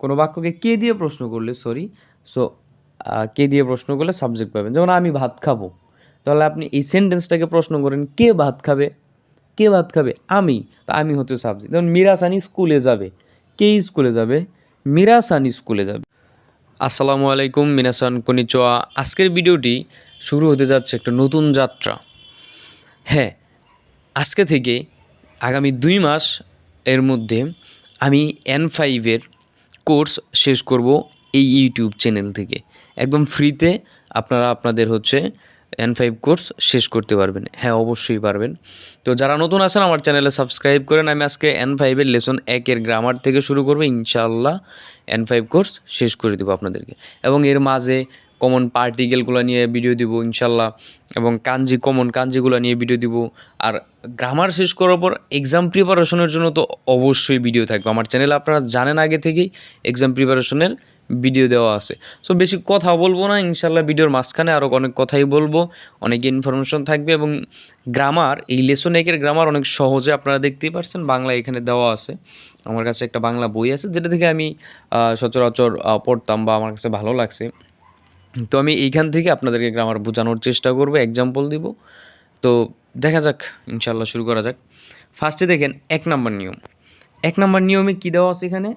কোনো বাক্যকে কে দিয়ে প্রশ্ন করলে সরি সো কে দিয়ে প্রশ্ন করলে সাবজেক্ট পাবেন। যেমন আমি ভাত খাব। তাহলে আপনি এই সেন্টেন্সটাকে প্রশ্ন করেন, কে ভাত খাবে? কে ভাত খাবে? আমি। তা আমি হচ্ছে সাবজেক্ট যেমন মিরাসানি স্কুলে যাবে। কে স্কুলে যাবে? মিরাসানি স্কুলে যাবে। আসসালামু আলাইকুম, মিনাসান কনিচোয়া। আজকের ভিডিওটি শুরু হতে যাচ্ছে একটা নতুন যাত্রা। হ্যাঁ আজকে থেকে আগামী দুই মাস এর মধ্যে আমি এন ফাইভের কোর্স শেষ করব এই ইউটিউব চ্যানেল থেকে। একদম ফ্রিতে আপনারা আপনাদের হচ্ছে এন ফাইভ কোর্স শেষ করতে পারবেন। হ্যাঁ অবশ্যই পারবেন। তো যারা নতুন আছেন, আমার চ্যানেলে সাবস্ক্রাইব করেন। আমি আজকে এন ফাইভের লেসন একের গ্রামার থেকে শুরু করব। ইনশাআল্লাহ এন ফাইভ কোর্স শেষ করে দেবো আপনাদেরকে। এবং এর মাঝে কমন পার্টিকেলগুলো নিয়ে ভিডিও দিব, ইনশাল্লাহ। এবং কাঞ্জি কমন কাঞ্জিগুলো নিয়ে ভিডিও দিব। আর গ্রামার শেষ করার পর এক্সাম প্রিপারেশনের জন্য তো অবশ্যই ভিডিও থাকবে। আমার চ্যানেলে আপনারা জানেন আগে থেকেই এক্সাম প্রিপারেশনের ভিডিও দেওয়া আছে। সো বেশি কথা বলব না, ইনশাল্লাহ ভিডিওর মাঝখানে আরও অনেক কথাই বলব। অনেক ইনফরমেশন থাকবে এবং গ্রামার এই লেসন একের গ্রামার অনেক সহজে আপনারা দেখতেই পাচ্ছেন বাংলা এখানে দেওয়া আছে। আমার কাছে একটা বাংলা বই আছে, যেটা থেকে আমি সচরাচর পড়তাম বা আমার কাছে ভালো লাগছে। তো আমি এইখান থেকে আপনাদেরকে গ্রামার বোঝানোর চেষ্টা করব এক্সাম্পল দিব। তো দেখা যাক ইনশাল্লাহ শুরু করা যাক। ফার্স্টে দেখেন, এক নাম্বার নিয়ম। এক নাম্বার নিয়মে কী দেওয়া আছে এখানে?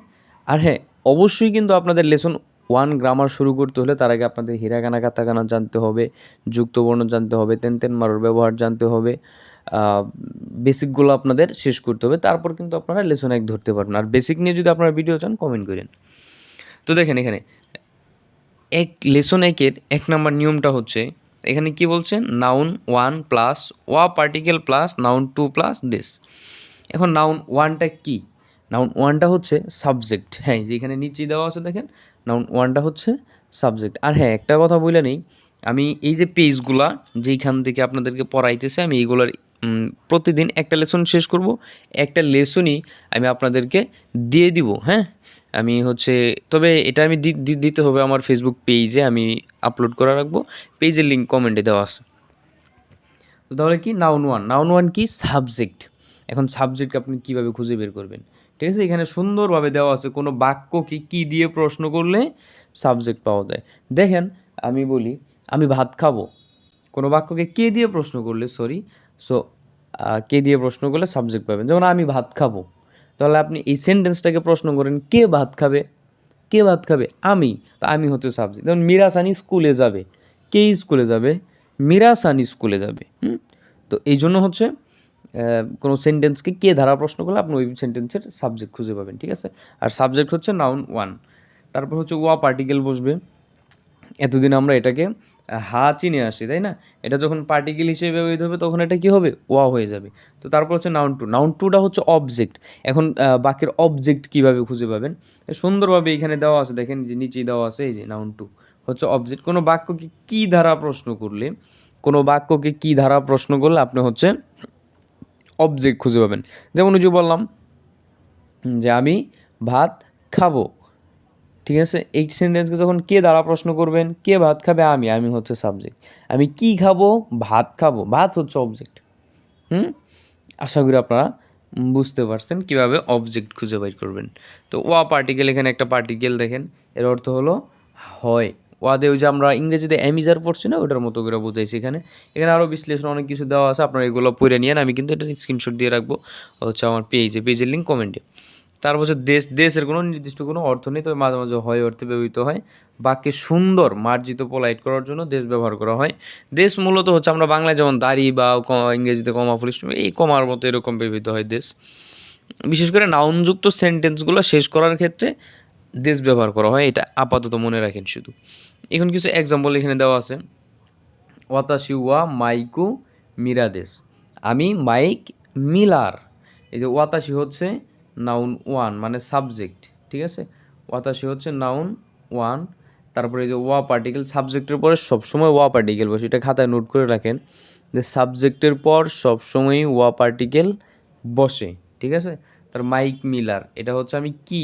আর হ্যাঁ অবশ্যই কিন্তু আপনাদের লেসন ওয়ান গ্রামার শুরু করতে হলে তার আগে আপনাদের হিরাগানা কাতাকানা জানতে হবে, যুক্তবর্ণ জানতে হবে, তেন তেন মারোর ব্যবহার জানতে হবে বেসিকগুলো আপনাদের শেষ করতে হবে, তারপর কিন্তু আপনারা লেসন এক ধরতে পারবেন। আর বেসিক নিয়ে যদি আপনারা ভিডিও চান কমেন্ট করেন। তো দেখেন এখানে এক লেসন একের এক নম্বর নিয়মটা হচ্ছে, এখানে কি বলছে? নাউন ওয়ান প্লাস ওয়া particle plus noun two plus this এখন নাউন ওয়ানটা কি? নাউন ওয়ানটা হচ্ছে সাবজেক্ট হ্যাঁ এই যে এখানে নিচেই দেওয়া আছে দেখেন নাউন ওয়ানটা হচ্ছে সাবজেক্ট আর হ্যাঁ একটা কথা বলে নেই, আমি এই যে পেজগুলা যেইখান থেকে আপনাদেরকে পড়াইতেছে, আমি এইগুলোর প্রতিদিন একটা লেসন শেষ করব, একটা লেসনই আমি আপনাদেরকে দিয়ে দিব হ্যাঁ? আমি হচ্ছে, তবে এটা আমি দিতে হবে আমার ফেসবুক পেজে আমি আপলোড করা রাখব। পেজের লিঙ্ক কমেন্টে দেওয়া আছে। তো তাহলে কি নাউন ওয়ান নাউন ওয়ান কি? সাবজেক্ট এখন সাবজেক্ট আপনি কীভাবে খুঁজে বের করবেন? ঠিক আছে? এখানে সুন্দরভাবে দেওয়া আছে কোনো বাক্যকে কি দিয়ে প্রশ্ন করলে সাবজেক্ট পাওয়া যায়। দেখেন, আমি বলি, আমি ভাত খাব। কোনো বাক্যকে কে দিয়ে প্রশ্ন করলে সরি সো কে দিয়ে প্রশ্ন করলে সাবজেক্ট পাবেন? যেমন আমি ভাত খাব। তাহলে আপনি এই সেন্টেন্সটাকে প্রশ্ন করেন, কে ভাত খাবে? কে ভাত খাবে? আমি। তা আমি হচ্ছে সাবজেক্ট। যেমন মিরাসানি স্কুলে যাবে। কে স্কুলে যাবে? মিরাসানি স্কুলে যাবে। হুম? তো এই জন্য হচ্ছে কোনো সেন্টেন্সকে কে ধারা প্রশ্ন করলে আপনি ওই সেন্টেন্সের সাবজেক্ট খুঁজে পাবেন, ঠিক আছে? আর সাবজেক্ট হচ্ছে নাউন ওয়ান তারপর হচ্ছে ওয়া পার্টিকেল বসবে। এতদিন আমরা এটাকে হা চিনে আসি তাই না? এটা যখন পার্টিকেল হিসেবে ব্যবহৃত হবে তখন এটা কি হবে? ওয়া হয়ে যাবে। তো তারপর হচ্ছে নাউন টু নাউন টুটা হচ্ছে অবজেক্ট এখন আহ, বাক্যের অবজেক্ট কীভাবে খুঁজে পাবেন? সুন্দরভাবে এখানে দেওয়া আছে দেখেন যে নিচেই দেওয়া আছে এই যে নাউন টু হচ্ছে অবজেক্ট কোনো বাক্যকে কী ধারা প্রশ্ন করলে কোনো বাক্যকে কী ধারা প্রশ্ন করলে আপনি হচ্ছে অবজেক্ট খুঁজে পাবেন। যেমন যে বললাম যে আমি ভাত খাব। ঠিক আছে? এই সেন্টেন্সকে যখন কে দ্বারা প্রশ্ন করবেন? কে ভাত খাবে? আমি। আমি হচ্ছে সাবজেক্ট আমি কি খাব? ভাত খাব। ভাত হচ্ছে অবজেক্ট হুম? আশা করি আপনারা বুঝতে পারছেন কীভাবে অবজেক্ট খুঁজে বাইর করবেন। তো ওয়া পার্টিকেল এখানে একটা পার্টিকেল দেখেন। এর অর্থ হলো হয়। ওয়াদে ওই যে আমরা ইংরেজিতে অ্যামিজার পড়ছি না ওটার মতো করে বোঝাইছি এখানে। এখানে আরও বিশ্লেষণ অনেক কিছু দেওয়া আছে, আপনারা এগুলো পড়ে নিয়েন। আমি কিন্তু এটা স্ক্রিনশট দিয়ে রাখব। হচ্ছে আমার পেজে পেজের লিঙ্ক কমেন্টে তারপর হচ্ছে দেশ, দেশের কোনো নির্দিষ্ট কোনো অর্থ নেই, তবে মাঝে মাঝে হয়, অর্থে ব্যবহৃত হয়। বাক্যে সুন্দর, মার্জিত পোলাইট করার জন্য দেশ ব্যবহার করা হয়। দেশ মূলত হচ্ছে আমরা বাংলায় যেমন দাড়ি বা ইংরেজিতে কমা পুলিশ এই কমার মতো এরকম ব্যবহৃত হয় দেশ। বিশেষ করে নাউনযুক্ত সেন্টেন্সগুলো শেষ করার ক্ষেত্রে দেশ ব্যবহার করা হয়, এটা আপাতত মনে রাখেন শুধু। এখন কিছু এক্সাম্পল এখানে দেওয়া আছে। ওয়াতাশি ওয়া মাইকু মিরাদেশ। আমি মাইক মিলার। এই যে ওয়াতাশি হচ্ছে নাউন ওয়ান মানে সাবজেক্ট ঠিক আছে? ওয়াতাশি হচ্ছে নাউন ওয়ান তারপরে যে ওয়া পার্টিকেল সাবজেক্টের পরে সবসময় ওয়া পার্টিকেল বসে, এটা খাতায় নোট করে রাখেন যে সাবজেক্টের পর সবসময়ই ওয়া পার্টিকেল বসে, ঠিক আছে? তার মাইক মিলার, এটা হচ্ছে আমি কি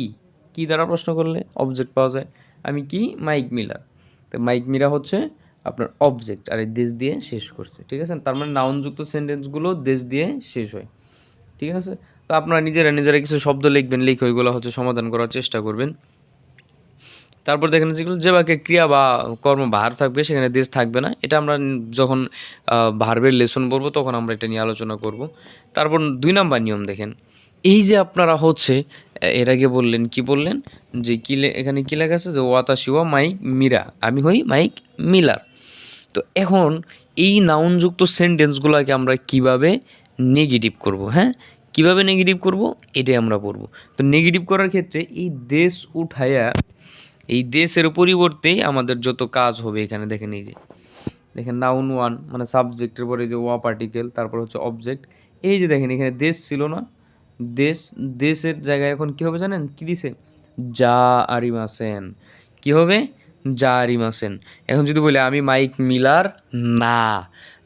কি দ্বারা প্রশ্ন করলে অবজেক্ট পাওয়া যায়? আমি কি? Mike Miller. তো মাইক মিরা হচ্ছে আপনার অবজেক্ট আর এই দেশ দিয়ে শেষ করছে, ঠিক আছে? তার মানে নাউনযুক্ত সেন্টেন্সগুলো দেশ দিয়ে শেষ হয়, ঠিক আছে? তো আপনারা নিজেরা নিজেরা কিছু শব্দ লিখবেন, লিখে ওইগুলো হচ্ছে সমাধান করার চেষ্টা করবেন। তারপর দেখেন যেগুলো যে বাক্যে ক্রিয়া বা কর্ম ভার থাকবে, সেখানে দেশ থাকবে না। এটা আমরা যখন ভার্বের লেসন পড়ব, তখন আমরা এটা নিয়ে আলোচনা করব। তারপর দুই নাম্বার নিয়ম দেখেন। এই যে আপনারা হচ্ছে, এর আগে বললেন, কি বললেন? যে কি এখানে কি লেখা আছে? যে ওয়াতাশিওয়া মাইক মিরা। আমি হই মাইক মিলার। তো এখন এই নাউনযুক্ত সেন্টেন্সগুলোকে আমরা কীভাবে নেগেটিভ করব হ্যাঁ? কীভাবে নেগেটিভ করব? এটাই আমরা পড়ব। তো নেগেটিভ করার ক্ষেত্রে এই দেশ উঠায়া, এই দেশের পরিবর্তেই আমাদের যত কাজ হবে এখানে, দেখেন এই যে, দেখেন নাউন ওয়ান মানে সাবজেক্টের পরে যে ওয়া পার্টিকেল তারপর হচ্ছে অবজেক্ট এই যে দেখেন এখানে দেশ ছিল না, দেশ, দেশের জায়গায় এখন কি হবে জানেন? কি দিছে? যা আরিমাসেন কী হবে? যা আরিমাসেন এখন যদি বলি আমি মাইক মিলার না,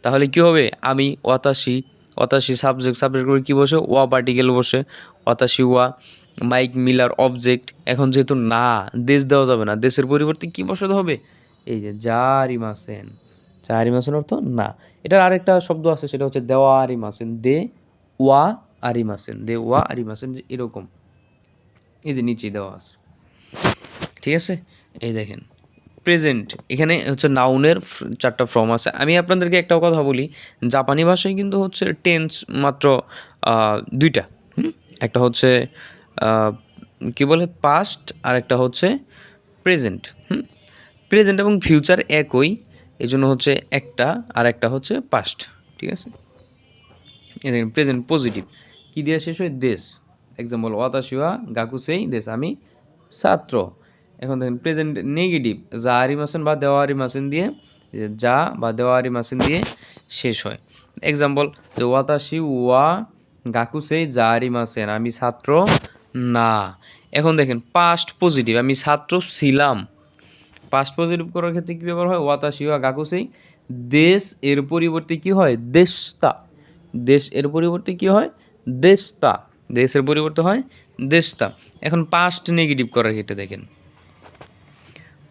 তাহলে কি হবে? আমি অতাশি অতাশি সাবজেক্ট সাবজেক্ট করে কি বসে? ওয়া পার্টিকেল বসে। অতাশি ওয়া মাইক মিলার অবজেক্ট এখন যেহেতু না, দেশ দেওয়া যাবে না। দেশের পরিবর্তে কি বসাতে হবে? এই যে জারিমাসেন জারিমাসেন অর্থ না। এটার আরেকটা শব্দ আছে, সেটা হচ্ছে দেওয়া আরিমাসেন দে ওয়া আরিমাসেন দে ওয়া আরিমাসেন যে এরকম। এই যে নিচে দেওয়া আছে। ঠিক আছে? এই দেখেন। প্রেজেন্ট এখানে হচ্ছে নাউনের চারটা ফর্ম আছে। আমি আপনাদেরকে একটা কথা বলি, জাপানি ভাষায় কিন্তু হচ্ছে টেন্স মাত্র দুইটা একটা হচ্ছে কি বলে? পাস্ট আর একটা হচ্ছে প্রেজেন্ট হুম? প্রেজেন্ট এবং ফিউচার একই এই জন্য হচ্ছে একটা আর একটা হচ্ছে পাস্ট ঠিক আছে? দেখেন প্রেজেন্ট পজিটিভ কী দিয়ে শেষ হয়? দেশ এক্সাম্পল ওয়াতাশিওয়া গাকুসেই দেশ আমি ছাত্র। এখন দেখেন প্রেজেন্ট নেগেটিভ যা আরিমাসেন বা দেওয়ারি মাসেন দিয়ে, যা বা দেওয়ারি মাসেন দিয়ে শেষ হয়। এক্সাম্পল যে ওয়াতাশি ওয়া গাকুসেই যা আরিমাসেন আমি ছাত্র না। এখন দেখেন পাস্ট পজিটিভ আমি ছাত্র ছিলাম। পাস্ট পজিটিভ করার ক্ষেত্রে কী ব্যবহার হয়? ওয়াতাশিওয়া গাকুসেই দেশ এর পরিবর্তে কি হয়? দেশতা দেশ এর পরিবর্তে কি হয়? দেশতা দেশের পরিবর্তে হয় দেশতা এখন পাস্ট নেগেটিভ করার ক্ষেত্রে দেখেন।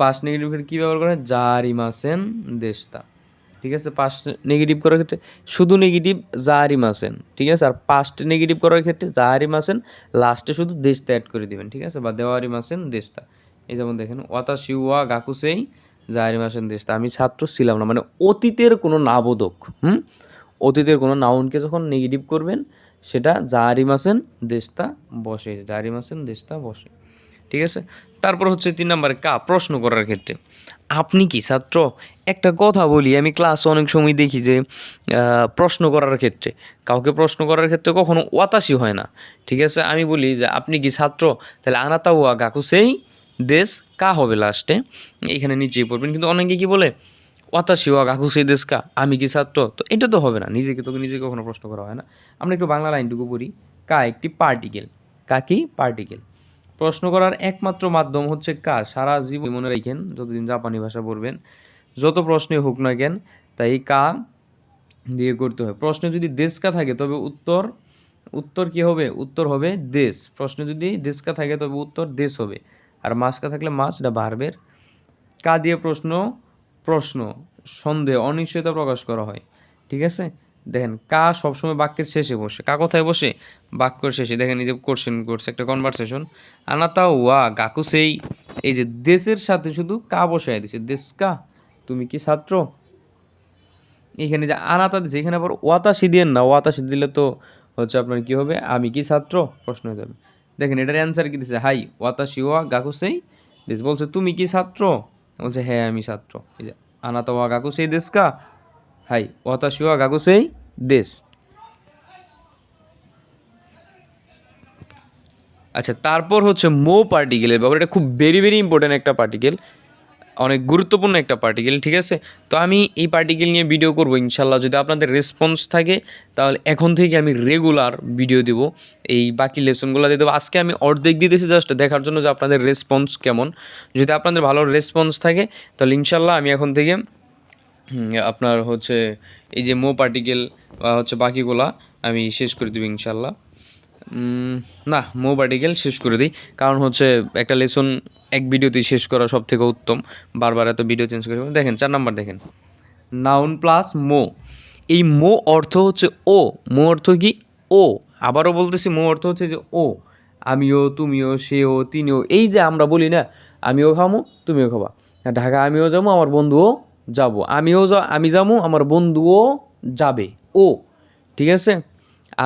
পাস্ট নেগেটিভ ক্ষেত্রে কী ব্যবহার করা হয়? জারিমাসেন দেশতা। ঠিক আছে? পাস্ট নেগেটিভ করার ক্ষেত্রে শুধু নেগেটিভ জারিমাসেন। ঠিক আছে? আর পাস্ট নেগেটিভ করার ক্ষেত্রে জারিমাসেন লাস্টে শুধু দেশতা অ্যাড করে দিবেন। ঠিক আছে? বা দেওয়ারিমাসেন দেশতা। এই যেমন দেখেন ওয়াতাশিওয়া গাকুসেই জারিমাসেন দেশতা। আমি ছাত্র ছিলাম না মানে অতীতের কোনো নাবোধক হুম? অতীতের কোনো নাউনকে যখন নেগেটিভ করবেন, সেটা জারিমাসেন দেশতা বসে, জারিমাসেন দেশতা বসে। ঠিক আছে? তারপর হচ্ছে তিন নম্বরে কা, প্রশ্ন করার ক্ষেত্রে। আপনি কি ছাত্র? একটা কথা বলি, আমি ক্লাসে অনেক সময় দেখি যে প্রশ্ন করার ক্ষেত্রে। কাউকে প্রশ্ন করার ক্ষেত্রে কখনো ওয়াতাসি হয় না। ঠিক আছে? আমি বলি যে, আপনি কি ছাত্র? তাহলে আনাতা ওয়া গাকুসেই দেশ কা হবে লাস্টে এখানে নিচেই পড়বেন। কিন্তু অনেকে কি বলে, ওয়াতাসি ওয়া গাকুসেই দেশ কা? আমি কি ছাত্র? তো এটা তো হবে না। নিজেকে তোকে নিজেকে কখনো প্রশ্ন করা হয় না। আমরা একটু বাংলা লাইনটুকু পড়ি। কা একটি পার্টিকেল কা কি? পার্টিকেল প্রশ্ন করার একমাত্র মাধ্যম হচ্ছে কাজ। সারা জীবন মনে রাখেন, যতদিন জাপানি ভাষা পড়বেন, যত প্রশ্নই হোক না কেন, তাই কা দিয়ে করতে হয়। প্রশ্নে যদি দেশকা থাকে, তবে উত্তর উত্তর কি হবে? উত্তর হবে দেশ। প্রশ্নে যদি দেশকা থাকে, তবে উত্তর দেশ হবে। আর মাসকা থাকলে মাস, এটা ভার্বের। কা দিয়ে প্রশ্ন প্রশ্ন, সন্দেহ, অনিশ্চয়তা প্রকাশ করা হয়। ঠিক আছে? দেখেন, কা সবসময় বাক্যের শেষে বসে, কা কোথায় বসে? বাক্যের শেষে। দেখেন, এই যে কোশ্চেন করছে, একটা কনভারসেশন আনাতা ওয়া গাকুসেই এই যে দেশের সাথে শুধু কা বসায় দিছে। দেশ কা, তুমি কি ছাত্র? এখানে যে আনাতা দিছে, এখানে আবার ওয়াতাসি দিয়ে না। ওয়াতাসি দিলে তো হচ্ছে আপনার কি হবে? আমি কি ছাত্র? প্রশ্ন হয়ে যাবে। দেখেন, এটার অ্যান্সার কি দিছে? হাই ওয়াতাসি ওয়া গাকুসেই দেশ। বলছে, তুমি কি ছাত্র? বলছে হ্যাঁ আমি ছাত্র। এই যে আনাতা ওয়া গাকুসেই দেশ কা। হাই ওয়াতাসি ওয়া গাকুসেই দেশ। আচ্ছা তারপর হচ্ছে মো পার্টিকেলের ব্যাপার। এটা খুব ভেরি ভেরি ইম্পর্ট্যান্ট একটা পার্টিকেল। অনেক গুরুত্বপূর্ণ একটা পার্টিকেল, ঠিক আছে? তো আমি এই পার্টিকেল নিয়ে ভিডিও করব ইনশাল্লাহ যদি আপনাদের রেসপন্স থাকে, তাহলে এখন থেকে আমি রেগুলার ভিডিও দেব। এই বাকি লেসনগুলো দিয়ে দেবো। আজকে আমি অর্ধেক দিতেছি জাস্ট দেখার জন্য যে আপনাদের রেসপন্স কেমন। যদি আপনাদের ভালো রেসপন্স থাকে, তাহলে ইনশাল্লাহ আমি এখন থেকে আপনার হচ্ছে এই যে মো পার্টিকেল বা হচ্ছে বাকিগুলা আমি শেষ করে দেবো ইনশাল্লাহ না, মো পার্টিকেল শেষ করে দিই। কারণ হচ্ছে একটা লেসন এক ভিডিওতেই শেষ করা সব থেকে উত্তম। বারবার এত ভিডিও চেঞ্জ করে। দেখেন, চার নাম্বার দেখেন। নাউন প্লাস মো। এই মো অর্থ হচ্ছে ও। মো অর্থ কি? ও। আবারও বলতেছি, মো অর্থ হচ্ছে যে ও। আমিও, তুমিও, সেও, তিনিও, এই যে আমরা বলি না, আমিও খামো, তুমিও খাবা। ঢাকা আমিও যাব আমার বন্ধুও যাব। আমিও যা আমি যাব, আমার বন্ধুও যাবে। ও, ঠিক আছে?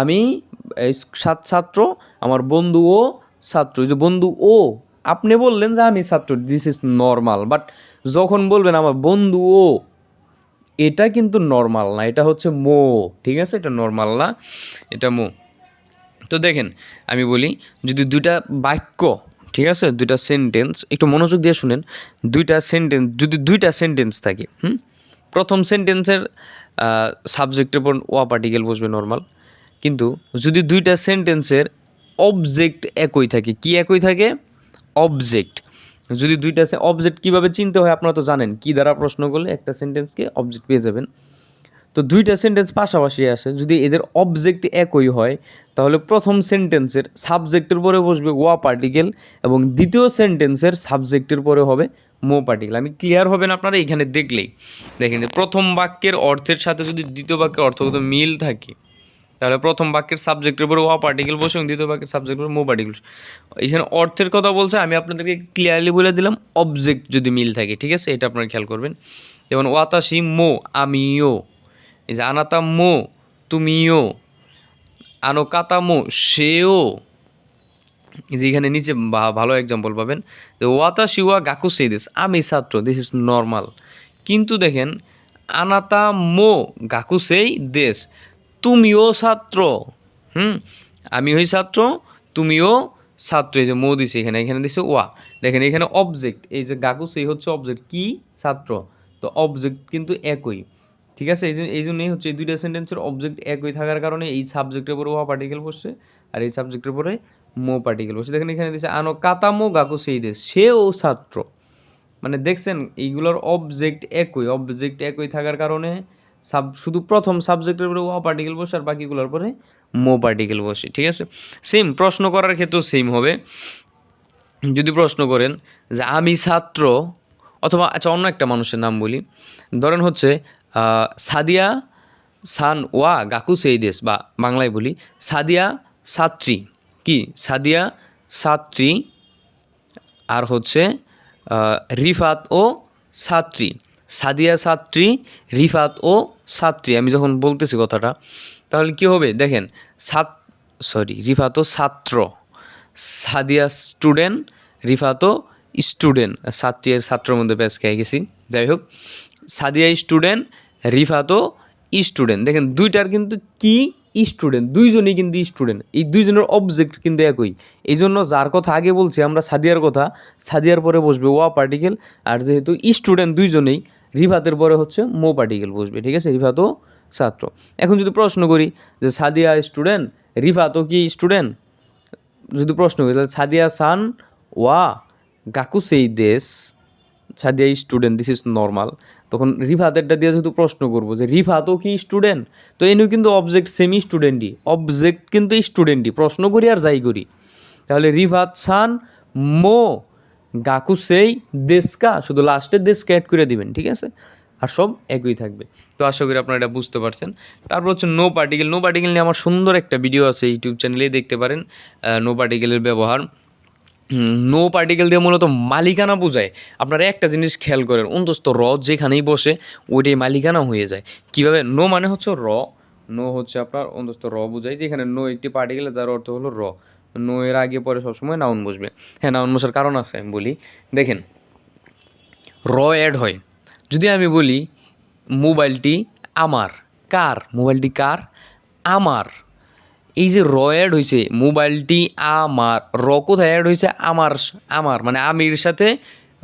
আমি সাত ছাত্র, আমার বন্ধুও ছাত্র। যে বন্ধু ও, আপনি বললেন যে আমি ছাত্র দিস ইজ নর্মাল বাট যখন বলবেন আমার বন্ধু ও, এটা কিন্তু নর্মাল না, এটা হচ্ছে মো, ঠিক আছে? এটা নর্মাল না, এটা মো। তো দেখেন, আমি বলি, যদি দুইটা বাক্য ঠিক আছে? দুইটা সেন্টেন্স একটু মনোযোগ দিয়ে শুনেন। দুইটা সেন্টেন্স যদি দুইটা সেন্টেন্স থাকে, হুম? প্রথম সেন্টেন্সের সাবজেক্টের উপর ওয়া পার্টিকেল বসবে নর্মাল কিন্তু যদি দুইটা সেন্টেন্সের অবজেক্ট একই থাকে, কি একই থাকে? অবজেক্ট যদি দুইটা অবজেক্ট কীভাবে চিনতে হয় আপনারা তো জানেন, কি দ্বারা প্রশ্ন করলে একটা সেন্টেন্সকে অবজেক্ট পেয়ে যাবেন। তো দুইটা সেন্টেন্স পাশাপাশি আসে, যদি এদের অবজেক্ট একই হয়, তাহলে প্রথম সেন্টেন্সের সাবজেক্টের পরে বসবে ওয়া পার্টিকেল এবং দ্বিতীয় সেন্টেন্সের সাবজেক্টের পরে হবে মো পার্টিকেল আমি ক্লিয়ার হবেন আপনারা? এখানে দেখলেই। দেখেন প্রথম বাক্যের অর্থের সাথে যদি দ্বিতীয় বাক্যের অর্থগত মিল থাকে, তাহলে প্রথম বাক্যের সাবজেক্টের উপরে ওয়া পার্টিকেল বসে এবং দ্বিতীয় বাক্যের সাবজেক্টের উপরে মো পার্টিকেল এখানে অর্থের কথা বলছে, আমি আপনাদেরকে ক্লিয়ারলি বলে দিলাম অবজেক্ট যদি মিল থাকে, ঠিক আছে? এটা আপনারা খেয়াল করবেন। যেমন, ওয়াতাসি মো, আমিও। এই যে আনাতা মো তুমিও। আনো কাতামো সেও। এই যে এখানে নিচে ভালো এক্সাম্পল পাবেন। ওয়াতা শিওয়া গাকু সেই দিস আমি ছাত্র দিস ইজ নর্মাল কিন্তু দেখেন আনাতা মো গাকু সেই দেশ তুমিও ছাত্র। হুম? আমি হই ছাত্র, তুমিও ছাত্র। এই যে মো দিছে এখানে এখানে দিছে ওয়া। দেখেন এখানে অবজেক্ট এই যে গাকু সেই হচ্ছে অবজেক্ট কি? ছাত্র। তো অবজেক্ট কিন্তু একই। ঠিক আছে? এই জন্য, এই জন্যই হচ্ছে এই দুইটা সেন্টেন্সের অবজেক্ট একই থাকার কারণে এই সাবজেক্টের উপরে ওয়া পার্টিকেল বসছে আর এই সাবজেক্টের উপরে মো পার্টিকেল বসছে। দেখেন এখানে দিচ্ছে আনো কাতামো গাকু সেই দেশ, সে ও ছাত্র। মানে দেখছেন, এইগুলোর অবজেক্ট একই অবজেক্ট একই থাকার কারণে সাব শুধু প্রথম সাবজেক্টের উপরে ওয়া পার্টিকেল বসে আর বাকিগুলোর পরে মো পার্টিকেল বসে ঠিক আছে? সেম প্রশ্ন করার ক্ষেত্রেও সেম হবে। যদি প্রশ্ন করেন যে, আমি ছাত্র? অথবা আচ্ছা অন্য একটা মানুষের নাম বলি। ধরেন হচ্ছে সাদিয়া সান ওয়া গাকু সেই দেশ বা বাংলায় বলি। সাদিয়া ছাত্রী কি? সাদিয়া ছাত্রী আর হচ্ছে রিফাত ও ছাত্রী সাদিয়া ছাত্রী রিফাত ও ছাত্রী আমি যখন বলতেছি কথাটা, তাহলে কি হবে? দেখেন, সাত সরি রিফাত ও ছাত্র সাদিয়া স্টুডেন্ট, রিফাত ও স্টুডেন্ট। ছাত্রী আর ছাত্রের মধ্যে ব্যাস খেয়ে গেছি। যাই হোক, সাদিয়া স্টুডেন্ট রিফাতো স্টুডেন্ট। দেখেন দুইটার কিন্তু কি স্টুডেন্ট? দুইজনই কিন্তু স্টুডেন্ট। এই দুইজনের অবজেক্ট কিন্তু একই। এই জন্য যার কথা আগে বলছি, আমরা সাদিয়ার কথা, সাদিয়ার পরে বসবে ওয়া পার্টিকেল আর যেহেতু স্টুডেন্ট দুইজনেই, রিফাতের পরে হচ্ছে মো পার্টিকেল বসবে, ঠিক আছে? রিফাতও ছাত্র। এখন যদি প্রশ্ন করি যে সাদিয়া স্টুডেন্ট রিফাতও কি স্টুডেন্ট? যদি প্রশ্ন করি, তাহলে সাদিয়া সান ওয়া গাকু সেই দেশ, Sadia student this is normal তখন রিফাতেরটা দিয়ে যেহেতু প্রশ্ন করব যে রিফাতও কি স্টুডেন্ট তো এনেও কিন্তু অবজেক্ট সেমি স্টুডেন্টই অবজেক্ট কিন্তু স্টুডেন্টই প্রশ্ন করি আর যাই করি। তাহলে রিফাত সান মো, গাকু সেই, দেশকা, শুধু লাস্টের দেশকে অ্যাড করে দিবেন, ঠিক আছে? আর সব একই থাকবে। তো আশা করি আপনারা এটা বুঝতে পারছেন। তারপর হচ্ছে নো পার্টিকেল নো পার্টিকেল নিয়ে আমার সুন্দর একটা ভিডিও আছে, ইউটিউব চ্যানেলেই দেখতে পারেন। নো পার্টিকেলের ব্যবহার। নো পার্টিকেল দিয়ে মূলত মালিকানা বোঝায়। আপনারা একটা জিনিস খেয়াল করেন, অন্তস্থ র যেখানেই বসে, ওইটাই মালিকানা হয়ে যায়। কীভাবে? নো মানে হচ্ছে র। নো হচ্ছে আপনার অন্তস্থ র বোঝায়, যেখানে নো একটি পার্টিকেল তার অর্থ হলো র। নো এর আগে পরে সবসময় নাউন বসবে। হ্যাঁ নাউন বসার কারণ আছে, আমি বলি। দেখেন, র অ্যাড হয়। যদি আমি বলি মোবাইলটি আমার। কার? মোবাইলটি কার? আমার। এই যে র অ্যাড হয়েছে মোবাইলটি আমার র কোথায় অ্যাড হয়েছে আমার আমার মানে আমির সাথে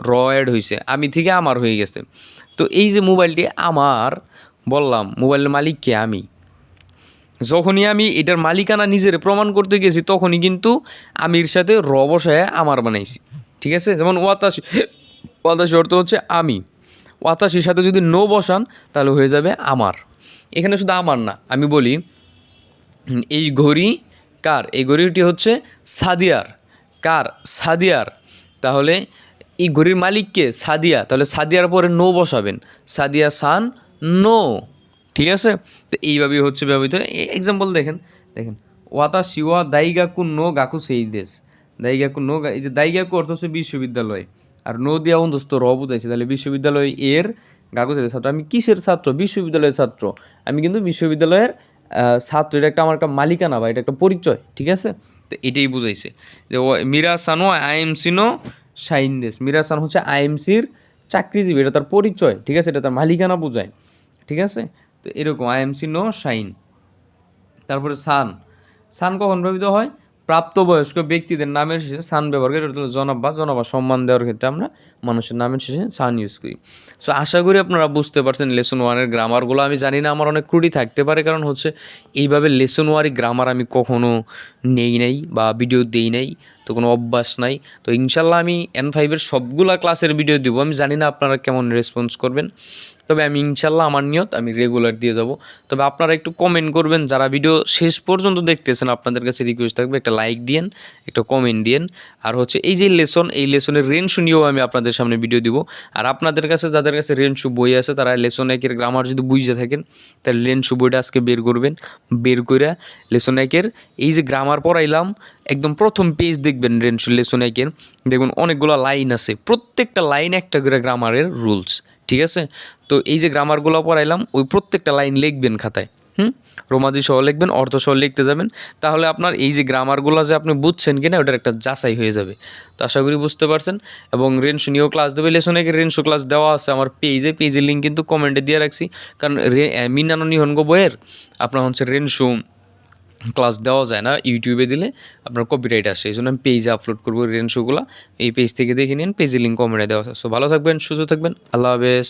র অ্যাড হয়েছে আমি থেকে আমার হয়ে গেছে। তো এই যে মোবাইলটি আমার, বললাম মোবাইলের মালিককে আমি? যখনই আমি এটার মালিকানা নিজের প্রমাণ করতে গেছি, তখনই কিন্তু আমির সাথে র বসায় আমার বানাইছি। ঠিক আছে? যেমন ওয়াতাশি ওয়াতাশি অর্থ হচ্ছে আমি। ওয়াতাশির সাথে যদি নো বসান, তাহলে হয়ে যাবে আমার। এখানে শুধু আমার না, আমি বলি এই ঘড়ি কার? এই ঘড়িটি হচ্ছে সাদিয়ার। কার? সাদিয়ার। তাহলে এই ঘড়ির মালিককে সাদিয়া। তাহলে সাদিয়ার পরে নো বসাবেন। সাদিয়া সান নো। ঠিক আছে? তো এইভাবেই হচ্ছে ব্যবহৃত। এই এক্সাম্পল দেখেন। দেখেন। ওয়াতা শিওয়া দাইগাকু নো গাকু সেই দেশ। দাইগাকু নো এই যে দাইগাকু অর্থ হচ্ছে বিশ্ববিদ্যালয়। আর নো দিয়া অন্তস্থ র বুঝাইছে তাহলে বিশ্ববিদ্যালয় এর গাকু সেই ছাত্র। আমি কিসের ছাত্র? বিশ্ববিদ্যালয়ের ছাত্র। আমি কিন্তু বিশ্ববিদ্যালয়ের ছাত্র, এটা একটা আমার একটা মালিকানা বা এটা একটা পরিচয়, ঠিক আছে? তো এটাই বুঝাইছে। যে ও মিরা সানো আইএমসি নো শাইন দেশ। মিরা সান হচ্ছে আইএমসির চাকরিজীবী, এটা তার পরিচয়, ঠিক আছে? এটা তার মালিকানা বোঝায়, ঠিক আছে? তো এরকম আইএমসি নো শাইন। তারপরে সান। সান কখন ব্যবহৃত হয়? প্রাপ্তবয়স্ক ব্যক্তিদের নামের শেষে সান ব্যবহার করি, এটা জনব বা জনবা সম্মান দেওয়ার ক্ষেত্রে আমরা মানুষের নামের শেষে সান ইউজ করি। সো আশা করি আপনারা বুঝতে পারছেন লেসন ওয়ানের গ্রামারগুলো আমি জানি না, আমার অনেক ক্রুটি থাকতে পারে, কারণ হচ্ছে এইভাবে লেসন ওয়ারি গ্রামার আমি কখনো নেই নাই বা ভিডিও দেই নাই, তো কোনো অভ্যাস নাই। তো ইনশাল্লাহ আমি এন ফাইভের সবগুলা ক্লাসের ভিডিও দেবো। আমি জানি না আপনারা কেমন রেসপন্স করবেন। তবে আমি ইনশাল্লাহ আমার নিয়ত আমি রেগুলার দিয়ে যাব। তবে আপনারা একটু কমেন্ট করবেন, যারা ভিডিও শেষ পর্যন্ত দেখতেছেন, আপনাদের কাছে রিকোয়েস্ট থাকবে, একটা লাইক দিয়েন, একটা কমেন্ট দিয়েন। আর হচ্ছে এই যে লেসন এই লেসনের রেঞ্জ নিয়েও আমি আপনাদের সামনে ভিডিও দিব। আর আপনাদের কাছে, যাদের কাছে রেঞ্জু বই আছে, তারা লেসন একের গ্রামার যদি বুঝে থাকেন, তাহলে রেঞ্জু বইটা আজকে বের করবেন। বের করে লেসন একের এই যে গ্রামার পড়াইলাম, একদম প্রথম পেজ দেখবেন লেসন একের দেখবেন অনেকগুলো লাইন আছে, প্রত্যেকটা লাইন একটা করে গ্রামারের রুলস ঠিক আছে? তো এই যে গ্রামারগুলো পড়াইলাম, ওই প্রত্যেকটা লাইন লিখবেন খাতায়, হুম? রোমাজি সহ লিখবেন, অর্থ সহ লিখতে যাবেন। তাহলে আপনার এই যে গ্রামারগুলো যে আপনি বুঝছেন কিনা, ওটার একটা যাচাই হয়ে যাবে। তো আশা করি বুঝতে পারছেন। এবং রেনশু নিয়েও ক্লাস দেবে লেসনে রেনশু ক্লাস দেওয়া আছে আমার পেজে পেজের লিঙ্ক কিন্তু কমেন্টে দিয়ে রাখছি। কারণ মিনানো নিহনগ বইয়ের, আপনার হচ্ছে রেনশু ক্লাস দেওয়া যায় না ইউটিউবে দিলে আপনার কপিরাইট আসে। এই জন্য আমি পেজে আপলোড করব রেনশোগুলো এই পেজ থেকে দেখে নিন পেজে লিঙ্ক কমেন্টে দেওয়া আছে। সো ভালো থাকবেন, সুস্থ থাকবেন, আল্লাহ হাফেজ।